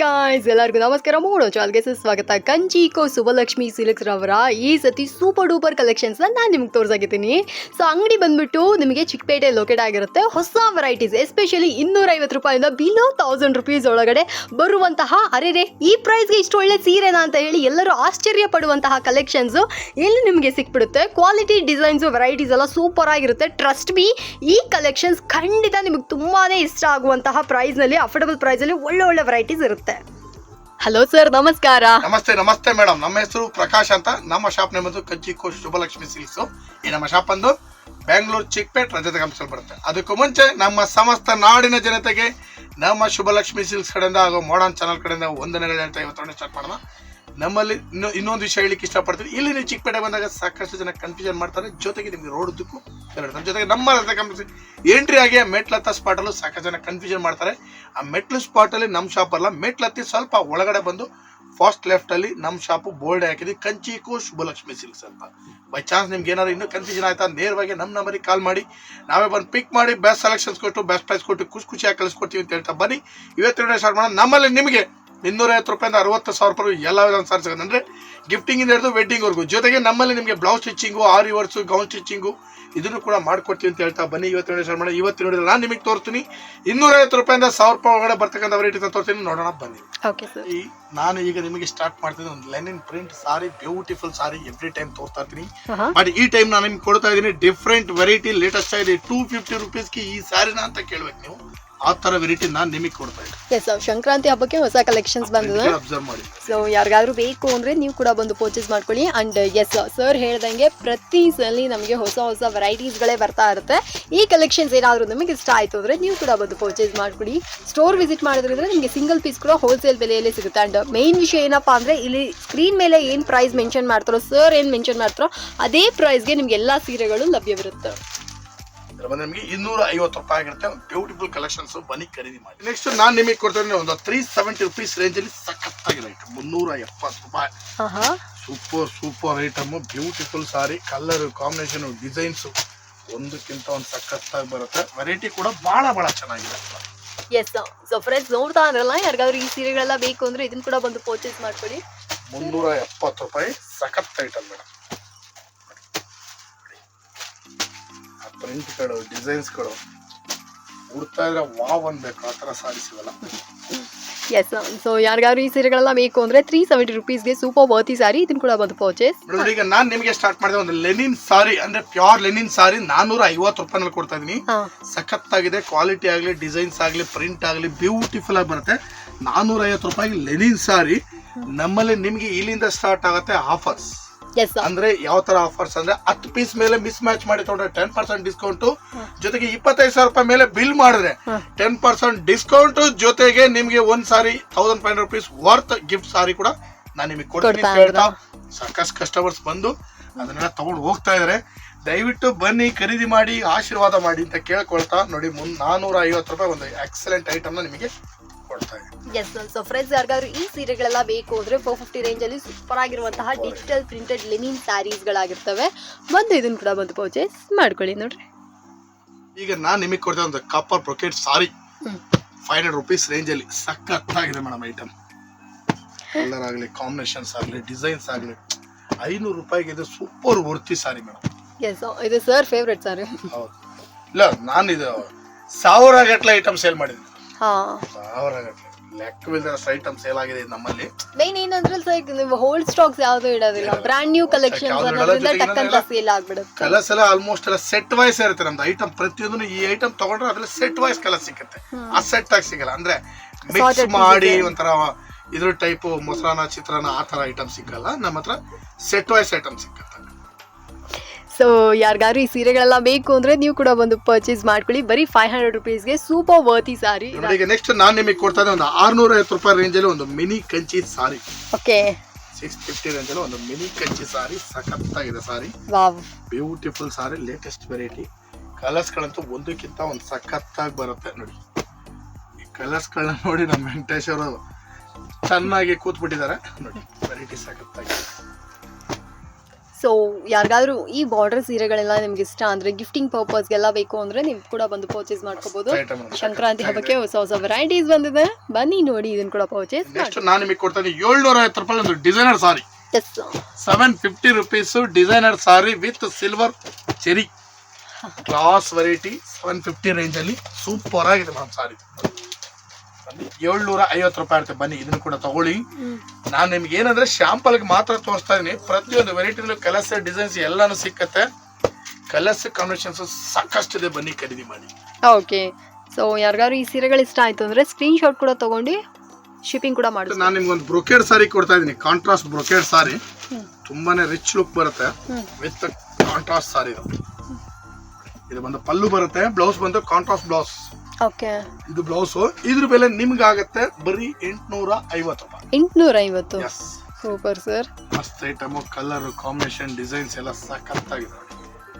Guys ಎಲ್ಲರಿಗೂ ನಮಸ್ಕಾರ. ಮೂಡೋ ಚಾಲ್ಗೆ ಸ್ವಾಗತ ಕಂಚಿ ಕೋ ಸುಬಲಕ್ಷ್ಮಿ ಸಿಲ್ಕ್ಸ್ ರವರ ಈ ಸತಿ ಸೂಪರ್ ಡೂಪರ್ ಕಲೆಕ್ಷನ್ಸ್ ನಾನು ನಿಮ್ಗೆ ತೋರ್ಸಾಕಿದ್ದೀನಿ. ಸೊ ಅಂಗಡಿ ಬಂದ್ಬಿಟ್ಟು ನಿಮಗೆ ಚಿಕ್ಕಪೇಟೆ ಲೊಕೇಟ್ ಆಗಿರುತ್ತೆ. ಹೊಸ ವೆರೈಟೀಸ್ ಎಸ್ಪೆಷಲಿ ಇನ್ನೂರೈವತ್ತು ರೂಪಾಯಿಂದ ಬಿಲೋ ತೌಸಂಡ್ ರುಪೀಸ್ ಒಳಗಡೆ ಬರುವಂತಹ ಅರೆ ಈ ಪ್ರೈಸ್ಗೆ ಇಷ್ಟು ಒಳ್ಳೆ ಸೀರೆನಾ ಅಂತ ಹೇಳಿ ಎಲ್ಲರೂ ಆಶ್ಚರ್ಯ ಪಡುವಂತಹ ಕಲೆಕ್ಷನ್ಸು ಇಲ್ಲಿ ನಿಮಗೆ ಸಿಕ್ಬಿಡುತ್ತೆ. ಕ್ವಾಲಿಟಿ ಡಿಸೈನ್ಸು ವೆರೈಟೀಸ್ ಎಲ್ಲ ಸೂಪರ್ ಆಗಿರುತ್ತೆ. ಟ್ರಸ್ಟ್ ಮೀ ಈ ಕಲೆಕ್ಷನ್ಸ್ ಖಂಡಿತ ನಿಮಗೆ ತುಂಬಾ ಇಷ್ಟ ಆಗುವಂತಹ ಪ್ರೈಸ್ನಲ್ಲಿ ಅಫೋರ್ಡಬಲ್ ಪ್ರೈಸಲ್ಲಿ ಒಳ್ಳೆ ಒಳ್ಳೆ ವೆರೈಟೀಸ್ ಇರುತ್ತೆ. ಹಲೋ ಸರ್, ನಮಸ್ಕಾರ. ನಮಸ್ತೆ ನಮಸ್ತೆ ಮೇಡಮ್. ನಮ್ಮ ಹೆಸರು ಪ್ರಕಾಶ್ ಅಂತ. ನಮ್ಮ ಶಾಪ್ ನೆಮ್ಮದು ಕಜ್ಜಿ ಕೋಶ್ ಶುಭಲಕ್ಷ್ಮಿ ಸಿಲ್ಕ್ಸ್. ಈ ನಮ್ಮ ಶಾಪ್ ಅಂದು ಬೆಂಗಳೂರು ಚಿಕ್ಪೇಟ್ ರಜತ ಬರುತ್ತೆ. ಅದಕ್ಕೂ ಮುಂಚೆ ನಮ್ಮ ಸಮಸ್ತ ನಾಡಿನ ಜನತೆಗೆ ನಮ್ಮ ಶುಭಲಕ್ಷ್ಮಿ ಸಿಲ್ಕ್ಸ್ ಕಡೆಯಿಂದ ಹಾಗೂ ಮಾಡರ್ನ್ ಚಾನಲ್ ಕಡೆಯಿಂದ ವಂದನೆಗಳು ಹೇಳ್ತಾ ಇವತ್ತು ಸ್ಟಾರ್ಟ್ ಮಾಡೋಣ. ನಮ್ಮಲ್ಲಿ ಇನ್ನೂ ಇನ್ನೊಂದು ವಿಷಯ ಹೇಳಿಕ್ಕೆ ಇಷ್ಟಪಡ್ತೀವಿ ಇಲ್ಲಿ ನೀವು ಚಿಕ್ಕಪೇಟೆ ಬಂದಾಗ ಸಾಕಷ್ಟು ಜನ ಕನ್ಫ್ಯೂಷನ್ ಮಾಡ್ತಾರೆ. ಜೊತೆಗೆ ನಿಮಗೆ ರೋಡ್ ಉದ್ದಕ್ಕೂ ಎರಡು ನಮ್ಮ ಜೊತೆಗೆ ನಮ್ಮ ಎಂಟ್ರಿ ಆಗಿ ಮೆಟ್ಲತ್ತ ಸ್ಪಾಟಲ್ಲೂ ಸಾಕಷ್ಟು ಜನ ಕನ್ಫ್ಯೂಷನ್ ಮಾಡ್ತಾರೆ. ಆ ಮೆಟ್ಲು ಸ್ಪಾಟಲ್ಲಿ ನಮ್ಮ ಶಾಪ್ ಅಲ್ಲ. ಮೆಟ್ಲತ್ತಿ ಸ್ವಲ್ಪ ಒಳಗಡೆ ಬಂದು ಫಾಸ್ಟ್ ಲೆಫ್ಟಲ್ಲಿ ನಮ್ಮ ಶಾಪು ಬೋರ್ಡ್ ಹಾಕಿದ್ವಿ. ಕಂಚೀಕು ಶುಭಲಕ್ಷ್ಮಿ ಸಿಲ್ಕ್ಸ್ ಅಂತ. ಬೈ ಚಾನ್ಸ್ ನಿಮ್ಗೆ ಏನಾದ್ರು ಇನ್ನೂ ಕನ್ಫ್ಯೂಷನ್ ಆಯ್ತಾ ನೇರವಾಗಿ ನಮ್ಮ ನಂಬರಿಗೆ ಕಾಲ್ ಮಾಡಿ. ನಾವೇ ಬಂದು ಪಿಕ್ ಮಾಡಿ ಬೆಸ್ಟ್ ಸೆಲೆಕ್ಷನ್ಸ್ ಕೊಟ್ಟು ಬೆಸ್ಟ್ ಪ್ರೈಸ್ ಕೊಟ್ಟು, ಖುಷಿ ಖುಷಿಯಾಗಿ ಕಳಿಸ್ಕೊಡ್ತೀವಿ ಅಂತ ಹೇಳ್ತಾ ಬನ್ನಿ. ಇವತ್ತಿನ ಸ್ಟಾರ್ಟ್ ಮಾಡೋಣ. ನಮ್ಮಲ್ಲಿ ನಿಮಗೆ ಇನ್ನೂರೈವತ್ತು ರೂಪಾಯಿಂದ ಅರವತ್ತು ಸಾವಿರ ರೂಪಾಯಿ ಎಲ್ಲ ವಿಧಾನ ಸಾರ್ ಸಿಗುತ್ತೆ ಅಂದರೆ ಗಿಫ್ಟಿಂಗಿಂದ ಹಿಡಿದು ವೆಡ್ಡಿಂಗ್ವರೆಗೂ ಜೊತೆಗೆ ನಮ್ಮಲ್ಲಿ ನಿಮಗೆ blouse stitching aari works gown stitching ಇದನ್ನು ಕೂಡ ಮಾಡ್ಕೊಡ್ತೀವಿ ಅಂತ ಹೇಳ್ತಾ ಬನ್ನಿ. ಇವತ್ತು ನೋಡಿ ಸರ್ ಮಾಡಿ ಇವತ್ತು ನೋಡಿದ್ರೆ ನಾನು ನಿಮಗೆ ತೋರಿಸ್ತೀನಿ. ಇನ್ನೂರೈವತ್ತು ರೂಪಾಯಿಂದ ಸಾವಿರ ರೂಪಾಯಿ ಒಳಗಡೆ ಬರ್ತಕ್ಕಂಥ ವೆರೈಟೀನ ತೋರ್ತೀನಿ ನೋಡೋಣ ಬನ್ನಿ. ಈ ನಾನು ಈಗ ನಿಮಗೆ ಸ್ಟಾರ್ಟ್ ಮಾಡ್ತೀನಿ ಒಂದು linen print sari beautiful sari every time ತೋರಿಸ್ತಾ ಇರ್ತೀನಿ. ಬಟ್ ಈ ಟೈಮ್ ನಾನು ನಿಮ್ಗೆ ಕೊಡ್ತಾ ಇದ್ದೀನಿ ಡಿಫ್ರೆಂಟ್ ವೆರೈಟಿ ಲೇಟೆಸ್ಟ್ ಆಗಿದೆ ಟೂ ಫಿಫ್ಟಿ ರುಪೀಸ್ಗೆ ಈ ಸಾರಿನ ಅಂತ ಕೇಳ್ಬೇಕು ನೀವು. ಆ ತರ ವೆರೈಟಿ ನಾನು ನಿಮಗೆ ಕೊಡ್ತಾ ಇದ್ದೀನಿ. ಎಸ್ ಸಂಕ್ರಾಂತಿ ಹಬ್ಬಕ್ಕೆ ಹೊಸ ಕಲೆಕ್ಷನ್ಸ್ ಬಂದಿದೆ. ಅಬ್ಸರ್ವ್ ಮಾಡಿ. ಸೊ ಯಾರಿಗಾದ್ರೂ ಬೇಕು ಅಂದರೆ ನೀವು ಕೂಡ ಬಂದು ಪರ್ಚೇಸ್ ಮಾಡ್ಕೊಳ್ಳಿ. ಆ್ಯಂಡ್ ಎಸ್ ಸರ್ ಹೇಳ್ದಂಗೆ ಪ್ರತಿ ಸಲ ನಮಗೆ ಹೊಸ ಹೊಸ ವೆರೈಟೀಸ್ಗಳೇ ಬರ್ತಾ ಇರುತ್ತೆ. ಈ ಕಲೆಕ್ಷನ್ಸ್ ಏನಾದರೂ ನಿಮಗೆ ಇಷ್ಟ ಆಯಿತು ಅಂದರೆ ನೀವು ಕೂಡ ಬಂದು ಪರ್ಚೇಸ್ ಮಾಡ್ಕೊಳ್ಳಿ ಸ್ಟೋರ್ ವಿಸಿಟ್ ಮಾಡಿದ್ರೆ ನಿಮಗೆ ಸಿಂಗಲ್ ಪೀಸ್ ಕೂಡ ಹೋಲ್ಸೇಲ್ ಬೆಲೆಯಲ್ಲಿ ಸಿಗುತ್ತೆ. ಆ್ಯಂಡ್ ಮೇನ್ ವಿಷಯ ಏನಪ್ಪ ಅಂದರೆ ಇಲ್ಲಿ ಸ್ಕ್ರೀನ್ ಮೇಲೆ ಏನು ಪ್ರೈಸ್ ಮೆನ್ಷನ್ ಮಾಡ್ತಾರೋ ಸರ್ ಏನು ಮೆನ್ಷನ್ ಮಾಡ್ತಾರೋ ಅದೇ ಪ್ರೈಸ್ಗೆ ನಿಮಗೆ ಎಲ್ಲ ಸೀರೆಗಳು ಲಭ್ಯವಿರುತ್ತೆ. ಇದ್ರ ಬಂದ್ರೆ ನಿಮಗೆ ಇನ್ನೂರ ಐವತ್ತು ರೂಪಾಯಿ ಆಗಿರುತ್ತೆ. ಬ್ಯೂಟಿಫುಲ್ ಕಲೆಕ್ಷನ್ಸ್ ಬನ್ನಿ ಖರೀದಿ ಮಾಡಿ. ನೆಕ್ಸ್ಟ್ ನಾನು ನಿಮಗೆ ಕೊಡ್ತೇನೆ ಒಂದು ತ್ರೀ ಸೆವೆಂಟಿ ರುಪೀಸ್ ರೇಂಜಲ್ಲಿ ಸಖತ್ತಾಗಿ ಐಟಮ್ ಮುನ್ನೂರ ಎಪ್ಪತ್ತು ರೂಪಾಯಿ. Super super item beautiful sari colour combination designs ಒಂದಕ್ಕಿಂತ ಒಂದು ಸಖತ್ತಾಗಿ ಬರುತ್ತೆ. ವೆರೈಟಿ ಕೂಡ ಬಹಳ ಬಹಳ ಚೆನ್ನಾಗಿದೆ. ಎಸ್ ಸೊ ಫ್ರೆಂಡ್ಸ್ ನೋಡ್ತಾ ಅಂದ್ರಲ್ಲ ಯಾರಿಗಾದ್ರೂ ಈ ಸೀರೆಗಳೆಲ್ಲ ಬೇಕು ಅಂದ್ರೆ ಇದನ್ನ ಕೂಡ ಬಂದು ಪರ್ಚೇಸ್ ಮಾಡ್ಕೊಳ್ಳಿ. ಮುನ್ನೂರ ಎಪ್ಪತ್ತು ರೂಪಾಯಿ ಸಖತ್ ಐಟಮ್ ಮೇಡಮ್ ಪ್ರಿಂಟ್ಗಳು ಡಿಸೈನ್ಸ್ಗಳು ಉಡ್ತಾ ಇದ್ರೆ ವಾವ್ ಅನ್ಬೇಕು ಆ ಥರ ಸಾರಿ ಸಿಗಲ್ಲ. ಎಸ್ ಸೊ ಯಾರಿಗಾದ್ರು ಈ ಸೀರೆಗಳೆಲ್ಲ ಬೇಕು ಅಂದ್ರೆ ತ್ರೀ ಸೆವೆಂಟಿ ರುಪೀಸ್ಗೆ ಸೂಪರ್ ವರ್ತಿ ಸಾರಿ ಇದನ್ನು ಕೂಡ ಬಂದು ಪರ್ಚೇಸ್ ಮೇಡಮ್ ಈಗ ನಾನು ನಿಮಗೆ ಸ್ಟಾರ್ಟ್ ಮಾಡಿದೆ ಒಂದು ಲೆನಿನ್ ಸಾರಿ ಅಂದ್ರೆ ಪ್ಯೂರ್ ಲೆನಿನ್ ಸಾರಿ ನಾನೂರ ಐವತ್ತು ರೂಪಾಯಿನಲ್ಲಿ ಕೊಡ್ತಾ ಇದೀನಿ. ಸಖತ್ತಾಗಿದೆ ಕ್ವಾಲಿಟಿ ಆಗಲಿ ಡಿಸೈನ್ಸ್ ಆಗಲಿ ಪ್ರಿಂಟ್ ಆಗಲಿ ಬ್ಯೂಟಿಫುಲ್ ಆಗಿ ಬರುತ್ತೆ. ನಾನೂರ ಐವತ್ತು ರೂಪಾಯಿಗೆ ಲೆನಿನ್ ಸಾರಿ ನಮ್ಮಲ್ಲಿ ನಿಮಗೆ ಇಲ್ಲಿಂದ ಸ್ಟಾರ್ಟ್ ಆಗುತ್ತೆ ಆಫರ್ಸ್ ಅಂದ್ರೆ ಯಾವ ತರ ಆಫರ್ಸ್ ಅಂದ್ರೆ ಹತ್ತು ಪೀಸ್ ಮೇಲೆ ಮಿಸ್ ಮ್ಯಾಚ್ ಮಾಡಿ ತಗೊಂಡ್ರೆ ಟೆನ್ ಪರ್ಸೆಂಟ್ ಡಿಸ್ಕೌಂಟ್ ಜೊತೆಗೆ ಇಪ್ಪತ್ತೈದು ಸಾವಿರ ರೂಪಾಯಿ ಮೇಲೆ ಬಿಲ್ ಮಾಡಿದ್ರೆ. ಟೆನ್ ಪರ್ಸೆಂಟ್ ಡಿಸ್ಕೌಂಟ್ ಜೊತೆಗೆ ನಿಮ್ಗೆ ಒಂದ್ sari thousand five hundred rupees worth gift sari ಕೂಡ ನಾನು ನಿಮಗೆ ಕೊಡ್ತೀನಿ ಅಂತ ಹೇಳ್ತಾ ಸಾಕಷ್ಟು ಕಸ್ಟಮರ್ಸ್ ಬಂದು ಅದನ್ನೆಲ್ಲ ತಗೊಂಡು ಹೋಗ್ತಾ ಇದಾರೆ. ದಯವಿಟ್ಟು ಬನ್ನಿ ಖರೀದಿ ಮಾಡಿ ಆಶೀರ್ವಾದ ಮಾಡಿ ಅಂತ ಕೇಳ್ಕೊಳ್ತಾ ನೋಡಿ ಮುನ್ ನಾನೂರ ಐವತ್ತು ರೂಪಾಯಿ ಒಂದು ಎಕ್ಸಲೆಂಟ್ ಐಟಮ್ನ ನಿಮಗೆ ಕೊಡ್ತಾ ಇದ್ದೀನಿ. ಎಸ್ ಸೊ ಫ್ರೆಂಡ್ಸ್ ಯಾರಿಗಾದ್ರೂ ಈ ಸೀರೆಗಳೆಲ್ಲ ಬೇಕು ಅಂದರೆ ಫೋರ್ ಫಿಫ್ಟಿ ರೇಂಜಲ್ಲಿ ಸೂಪರ್ ಆಗಿರುವಂತಹ ಡಿಜಿಟಲ್ ಪ್ರಿಂಟೆಡ್ ಲಿನಿನ್ ಸ್ಯಾರೀಸ್ಗಳಾಗಿರ್ತವೆ ಬಂದು ಇದನ್ನು ಕೂಡ ಬಂದು ಪರ್ಚೇಸ್ ಮಾಡ್ಕೊಳ್ಳಿ ನೋಡ್ರಿ. ಈಗ ನಾನು ನಿಮಗೆ ಕೊಡ್ತಾ ಒಂದು copper brocade sari. Five hundred rupees ರೇಂಜಲ್ಲಿ ಸಖತ್ತಾಗಿದೆ ಮೇಡಮ್ ಐಟಮ್ ಕಲರ್ ಆಗಲಿ ಕಾಂಬಿನೇಷನ್ಸ್ ಆಗಲಿ ಡಿಸೈನ್ಸ್ ಆಗಲಿ ಐನೂರು ರೂಪಾಯಿಗೆ ಇದು super worthy sari madam yes ಇದು ಸರ್ ಫೇವ್ರೆಟ್ ಸಾರಿ ಹೌದು. ಇಲ್ಲ ನಾನು ಇದು ಸಾವಿರ ಗಟ್ಟಲೆ ಐಟಮ್ ಸೇಲ್ ಮಾಡಿದ್ದೀನಿ. ಹಾಂ. ಸಾವಿರ ಗಟ್ಟಲೆ ಲೆಕ್ಕವಿಲ್ಲದಷ್ಟು ಐಟಮ್ ಸೇಲ್ ಆಗಿದೆ ಇದು ನಮ್ಮಲ್ಲಿ. ಮೇನ್ ಏನಂದ್ರೆ ಸರ್ ನೀವು ಹೋಲ್ಡ್ ಸ್ಟಾಕ್ಸ್ ಯಾವುದು ಇಡೋದಿಲ್ಲ. ಬ್ರಾಂಡ್ ನ್ಯೂ ಇಡಲ್ಲ, ಅನ್ನೋದ್ರಿಂದ ಟಕ್ಕಂತ ಸೇಲ್ ಆಗ್ಬಿಡುತ್ತೆ. ಕಲರ್ಸ್ ಎಲ್ಲ ಆಲ್ಮೋಸ್ಟ್ ಎಲ್ಲ ಸೆಟ್ ವೈಸ್ ಇರುತ್ತೆ ನಮ್ದು. ಐಟಮ್ ಪ್ರತಿಯೊಂದು ಈ ಐಟಮ್ ತಗೊಂಡ್ರೆ ಅದ್ರಲ್ಲಿ ಸೆಟ್ ವೈಸ್ ಕಲರ್ ಸಿಗುತ್ತೆ. ಆ ಸೆಟ್ ಆಗಿ ಸಿಗಲ್ಲ. ಅಂದ್ರೆ ಮಿಕ್ಸ್ ಮಾಡಿ. ಒಂಥರ ಇದ್ರ ಟೈಪ್ ಮೊಸರಾನ ಚಿತ್ರಾನ್ನ ಆ ತರ ಐಟಮ್ ಸಿಕ್ಕಲ್ಲ ನಮ್ಮ ಹತ್ರ ಸೆಟ್ ವೈಸ್ ಐಟಮ್ ಸಿಕ್ಕತ್ತೆ ಸೊ ಯಾರಿಗಾದ್ರೂ ಈ ಸೀರೆಗಳೆಲ್ಲ ಬೇಕು ಅಂದ್ರೆ ನೀವು ಕೂಡ ಬಂದು ಪರ್ಚೇಸ್ ಮಾಡ್ಕೊಳ್ಳಿ. ಬರೀ ಫೈವ್ ಹಂಡ್ರೆಡ್ ರುಪೀಸ್ಗೆ ಸೂಪರ್ ವರ್ತಿ ಸಾರಿ ಈಗ ನೆಕ್ಸ್ಟ್ ನಾನು ನಿಮಗೆ ಕೊಡ್ತಾ ಇದ್ದೆ ಒಂದು ಆರ್ನೂರ ಐವತ್ತು ರೂಪಾಯಿ ರೇಂಜಲ್ಲಿ ಒಂದು mini Kanchi sari okay six fifty ರೇಂಜಲ್ಲಿ ಒಂದು ಮಿನಿ ಕಂಚಿ ಸಾರಿ ಸಖತ್ತಾಗಿದೆ sari wow beautiful sari latest variety ಕಲರ್ಸ್ಗಳಂತೂ ಒಂದಕ್ಕಿಂತ ಒಂದು ಸಖತ್ತಾಗಿ ಬರುತ್ತೆ ನೋಡಿ. ಈ ಕಲರ್ಸ್ಗಳನ್ನ ನೋಡಿ ನಮ್ಮ ವೆಂಕಟೇಶ್ ಅವರು ಚೆನ್ನಾಗಿ ಕೂತ್ಬಿಟ್ಟಿದ್ದಾರೆ. ನೋಡಿ ವೆರೈಟಿ ಸಖತ್ತಾಗಿ ಸೊ ಯಾರಿಗಾದ್ರೂ ಈ ಬಾರ್ಡರ್ ಸೀರೆಗಳೆಲ್ಲ ನಿಮ್ಗೆ ಇಷ್ಟ ಅಂದ್ರೆ ಗಿಫ್ಟಿಂಗ್ ಪರ್ಪಸ್ಗೆಲ್ಲ ಬೇಕು ಅಂದ್ರೆ ನೀವು ಕೂಡ ಬಂದು ಪರ್ಚೇಸ್ ಮಾಡ್ಕೋಬಹುದು ಸಂಕ್ರಾಂತಿ ಹಬ್ಬಕ್ಕೆ ಹೊಸ ಹೊಸ ವೆರೈಟೀಸ್ ಬಂದಿದೆ. ಬನ್ನಿ ನೋಡಿ ಇದನ್ನ ಕೂಡ ಪರ್ಚೇಸ್ ನೆಕ್ಸ್ಟ್ ನಾನು ನಿಮಗೆ ಕೊಡ್ತೇನೆ ಏಳ್ನೂರ ಐವತ್ತು ರೂಪಾಯಿ ಒಂದು designer sari yes seven fifty rupees designer sari with silver cherry class variety seven fifty range ಅಲ್ಲಿ. ಸೂಪರ್ ಆಗಿದೆ ಮೇಡಮ್ ಸಾರಿ ಏಳ್ನೂರ ಐವತ್ತು ರೂಪಾಯಿ ಇರುತ್ತೆ ಬನ್ನಿ ಇದನ್ನು ಕೂಡ ತಗೊಳ್ಳಿ. ನಾನು ನಿಮ್ಗೆ ಏನಂದ್ರೆ ಶಾಂಪಲ್ಗೆ ಮಾತ್ರ ತೋರಿಸ್ತಾ ಇದೀನಿ. ಪ್ರತಿಯೊಂದು ವೆರೈಟಿನಲ್ಲೂ ಕಲರ್ಸ್ ಡಿಸೈನ್ಸ್ ಎಲ್ಲಾನು ಸಿಕ್ಕತ್ತೆ. ಕಲರ್ಸ್ ಕಾಂಬಿನೇಷನ್ಸ್ ಸಾಕಷ್ಟಿದೆ ಬನ್ನಿ ಖರೀದಿ ಮಾಡಿ. ಓಕೆ ಸೊ ಯಾರಿಗಾದ್ರು ಈ ಸೀರೆಗಳು ಇಷ್ಟ ಆಯ್ತು ಅಂದ್ರೆ ಸ್ಕ್ರೀನ್ ಶಾಟ್ ಕೂಡ ತಗೊಂಡು ಶಿಪ್ಪಿಂಗ್ ಕೂಡ ಮಾಡಿ ನಾನು ನಿಮ್ಗೆ ಒಂದು ಬ್ರೊಕೇಡ್ ಸಾರಿ ಕೊಡ್ತಾ ಇದೀನಿ. ಕಾಂಟ್ರಾಸ್ಟ್ ಬ್ರೊಕೇಡ್ ಸಾರಿ ತುಂಬಾನೇ ರಿಚ್ ಲುಕ್ ಬರುತ್ತೆ. ವಿತ್ ಕಾಂಟ್ರಾಸ್ಟ್ ಸಾರಿ ಇದು. ಇದು ಬಂದು ಪಲ್ಲು ಬರುತ್ತೆ ಬ್ಲೌಸ್ ಬಂದು ಕಾಂಟ್ರಾಸ್ಟ್ ಬ್ಲೌಸ್ ಓಕೆ. ಇದು ಬ್ಲೌಸ್. ಇದ್ರ ಬೆಲೆ ನಿಮ್ಗೆ ಆಗತ್ತೆ ಬರೀ ಎಂಟ್ನೂರ ಐವತ್ತು ರೂಪಾಯಿ. ಎಂಟ್ನೂರ ಐವತ್ತು? Super sir. ಮಸ್ತ್ ಐಟಮ್ ಕಲರ್ ಕಾಂಬಿನೇಷನ್ ಡಿಸೈನ್ಸ್ ಎಲ್ಲ ಸಖತ್ತಾಗಿದೆ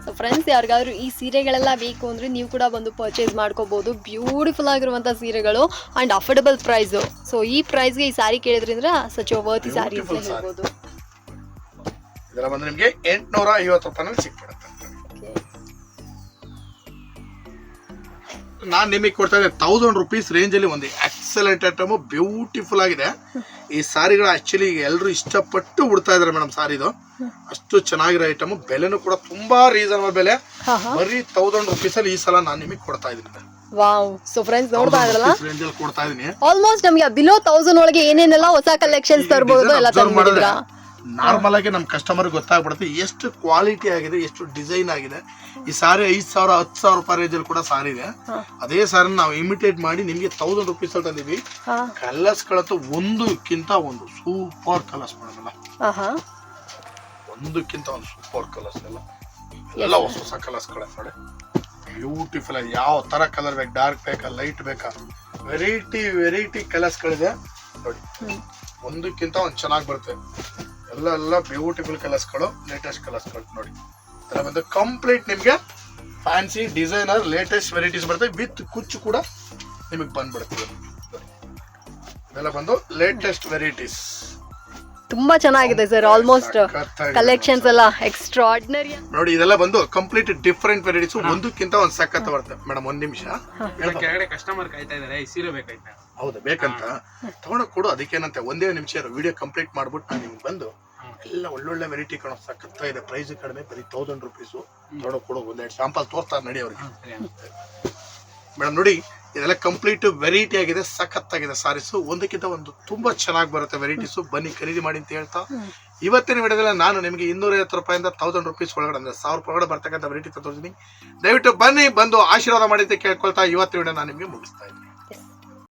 ಸೊ ಫ್ರೆಂಡ್ಸ್ ಯಾರಿಗಾದ್ರೂ ಈ ಸೀರೆಗಳೆಲ್ಲ ಬೇಕು ಅಂದ್ರೆ ನೀವು ಕೂಡ ಬಂದು ಪರ್ಚೇಸ್ ಮಾಡ್ಕೋಬಹುದು ಬ್ಯೂಟಿಫುಲ್ ಆಗಿರುವಂಥ ಸೀರೆಗಳು ಅಂಡ್ ಅಫೋರ್ಡಬಲ್ ಪ್ರೈಸು ಸೊ ಈ ಪ್ರೈಸ್ಗೆ ಈ ಸಾರಿ ಕೇಳಿದ್ರಿಂದ ಸಚ್ ವರ್ತಿ ಸ್ಯಾರಿ ಅಂತ Beautiful saree. ಹೇಳ್ಬೋದು. ಇದರ ಬಂದ್ರೆ ನಿಮ್ಗೆ ಎಂಟ್ನೂರ ಐವತ್ತು ರೂಪಾಯಿನಲ್ಲಿ ಸಿಕ್ಬಿಡುತ್ತೆ. ನಾನು ನಿಮಗೆ ಕೊಡ್ತಾ ಇದ್ದೆ ತೌಸಂಡ್ ರುಪೀಸ್ ರೇಂಜಲ್ಲಿ ಒಂದು ಎಕ್ಸಲೆಂಟ್ ಐಟಮು ಬ್ಯೂಟಿಫುಲ್ ಆಗಿದೆ. ಈ ಸಾರಿಗಳು ಆಕ್ಚುಲಿ ಎಲ್ಲರೂ ಇಷ್ಟಪಟ್ಟು ಉಡ್ತಾ ಇದ್ದಾರೆ ಮೇಡಮ್ ಸಾರಿದು. ಅಷ್ಟು ಚೆನ್ನಾಗಿರೋ ಐಟಮು ಬೆಲೆನೂ ಕೂಡ ತುಂಬಾ ರೀಸನಬಲ್ ಬೆಲೆ. ಬರೀ ತೌಸಂಡ್ ರುಪೀಸ್ ಅಲ್ಲಿ ಈ ಸಲ ನಾನು ನಿಮಗೆ ಕೊಡ್ತಾ ಇದ್ದೀನಿ ವಾವ್ ಸೊ ಫ್ರೆಂಡ್ಸ್ ನೋಡ್ತಾ ಇದ್ರಲ್ಲ? ರೇಂಜ್ ಅಲ್ಲಿ ಕೊಡ್ತಾ ಇದ್ದೀನಿ. ಆಲ್ಮೋಸ್ಟ್ ನಮಗೆ ಬಿಲೋ ತೌಸಂಡ್ ಒಳಗೆ ಏನೇನೆಲ್ಲ ಹೊಸ ಕಲೆಕ್ಷನ್ಸ್ ತರಬಹುದು ಎಲ್ಲ ತಂದ್ಬಿಟ್ಟಿದ್ರಾ ನಾರ್ಮಲ್ ಆಗಿ ನಮ್ಮ ಕಸ್ಟಮರ್ ಗೊತ್ತಾಗ್ಬಿಡುತ್ತೆ ಎಷ್ಟು ಕ್ವಾಲಿಟಿ ಆಗಿದೆ ಎಷ್ಟು ಡಿಸೈನ್ ಆಗಿದೆ. ಈ ಸಾರಿ ಐದ್ ಸಾವಿರ ಹತ್ತು ಸಾವಿರ ರೂಪಾಯಿ ರೇಂಜಲ್ಲಿ ಕೂಡ ಸಾರಿ ಇದೆ. ಅದೇ ಸಾರಿ ನಾವು ಇಮಿಟೇಟ್ ಮಾಡಿ ನಿಮಗೆ ತೌಸಂಡ್ ರುಪೀಸ್ ಅಲ್ಲಿ ತಂದಿದ್ವಿ. ಹಾ. ಕಲರ್ಸ್ ಒಂದು ಒಂದಕ್ಕಿಂತ ಒಂದು ಸೂಪರ್ ಕಲರ್ಸ್ ಮಾಡೋದಲ್ಲ ಒಂದಕ್ಕಿಂತ ಒಂದು ಸೂಪರ್ ಕಲರ್ಸ್ ಎಲ್ಲ. ಎಲ್ಲ ಹೊಸ ಹೊಸ ಕಲರ್ಸ್ಗಳ ನೋಡಿ. ಬ್ಯೂಟಿಫುಲ್ ಆಗಿ ಯಾವ ತರ ಕಲರ್ ಬೇಕು ಡಾರ್ಕ್ ಬೇಕಾ ಲೈಟ್ ಬೇಕಾ ವೆರೈಟಿ ವೆರೈಟಿ ಕಲರ್ಸ್ ಗಳಿದೆ. ನೋಡಿ. ಒಂದಕ್ಕಿಂತ ಒಂದು ಚೆನ್ನಾಗಿ ಬರುತ್ತೆ. ಎಲ್ಲ ಎಲ್ಲ ಬ್ಯೂಟಿಫುಲ್ ಕಲರ್ಸ್ಗಳು ಲೇಟೆಸ್ಟ್ ಕಲರ್ಸ್ಗಳು ನೋಡಿ. ಇದರ ಬಂದು ಕಂಪ್ಲೀಟ್ ನಿಮಗೆ ಫ್ಯಾನ್ಸಿ ಡಿಸೈನರ್ ಲೇಟೆಸ್ಟ್ ವೆರೈಟೀಸ್ ಬರುತ್ತೆ. ವಿತ್ ಕುಚ್ಚು ಕೂಡ ನಿಮಗೆ ಬಂದ್ಬಿಡುತ್ತೆ. ನೋಡಿ. ಇದೆಲ್ಲ ಬಂದು ಲೇಟೆಸ್ಟ್ ವೆರೈಟೀಸ್ ತುಂಬಾ ಚೆನ್ನಾಗಿದೆ ಸರ್ ಆಲ್ಮೋಸ್ಟ್ ಕಲೆಕ್ಷನ್ಸ್ ಎಲ್ಲ ಎಕ್ಸ್ಟ್ರಾರ್ಡಿನರಿ ನೋಡಿ ಇದೆಲ್ಲ ಬಂದು ಕಂಪ್ಲೀಟ್ ಡಿಫರೆಂಟ್ ವೆರೈಟೀಸ್ ಒಂದಕ್ಕಿಂತ ಒಂದು ಸಖತ್ ಬರುತ್ತೆ. ಮೇಡಮ್ ಒಂದ್ ನಿಮಿಷ. ಕೆಳಗಡೆ ಕಸ್ಟಮರ್ ಕಾಯ್ತಾ ಇದಾರೆ ಈ ಸೀರೆ ಬೇಕಾಯ್ತಾ? ಹೌದು ಬೇಕಂತ. ತಗೊಂಡೋಗ್ ಕೊಡು ಅದಕ್ಕೇನಂತೆ ಒಂದೇ ನಿಮಿಷ ವಿಡಿಯೋ ಕಂಪ್ಲೀಟ್ ಮಾಡ್ಬಿಟ್ಟು ನಾನು ನಿಮ್ಗೆ ಬಂದು ಎಲ್ಲ ಒಳ್ಳೊಳ್ಳೆ ವೆರೈಟಿ ಕಾಣೋ. ಸಖತ್ ಇದೆ. ಪ್ರೈಸ್ ಕಡಿಮೆ ಬರೀ ತೌಸಂಡ್ ರುಪೀಸು ನೋಡೋ ಕೊಡೋ ಒಂದೆರಡು ಸ್ಯಾಂಪಲ್ ತೋರಿಸ್ತಾರೆ ನಡಿ ಅವ್ರಿಗೆ. ಮೇಡಮ್ ನೋಡಿ ಇದೆಲ್ಲ ಕಂಪ್ಲೀಟ್ ವೆರೈಟಿ ಆಗಿದೆ ಸಖತ್ತಾಗಿದೆ ಸಾರೀಸು ಒಂದಕ್ಕಿಂತ ಒಂದು ತುಂಬಾ ಚೆನ್ನಾಗಿ ಬರುತ್ತೆ ವೆರೈಟೀಸು ಬನ್ನಿ ಖರೀದಿ ಮಾಡಿ ಅಂತ ಹೇಳ್ತಾ. ಇವತ್ತಿನ ವಿಡಿಯೋದಲ್ಲಿ ನಾನು ನಿಮಗೆ ಇನ್ನೂರ ಐವತ್ತು ರೂಪಾಯಿಂದ ತೌಸಂಡ್ ರುಪೀಸ್ ಒಳಗಡೆ ಅಂದ್ರೆ ಸಾವಿರ ರೂಪಾಯಿ ಒಳಗಡೆ ಬರ್ತಕ್ಕಂಥ ವೆರೈಟಿ ತೋರಿಸ್ತೀನಿ ದಯವಿಟ್ಟು ಬನ್ನಿ ಬಂದು ಆಶೀರ್ವಾದ ಮಾಡಿ ಅಂತ ಕೇಳ್ಕೊಳ್ತಾ ಇವತ್ತಿನ ವಿಡಿಯೋ ನಾನು ನಿಮಗೆ ಮುಗಿಸ್ತಾ ಇದ್ದೀನಿ.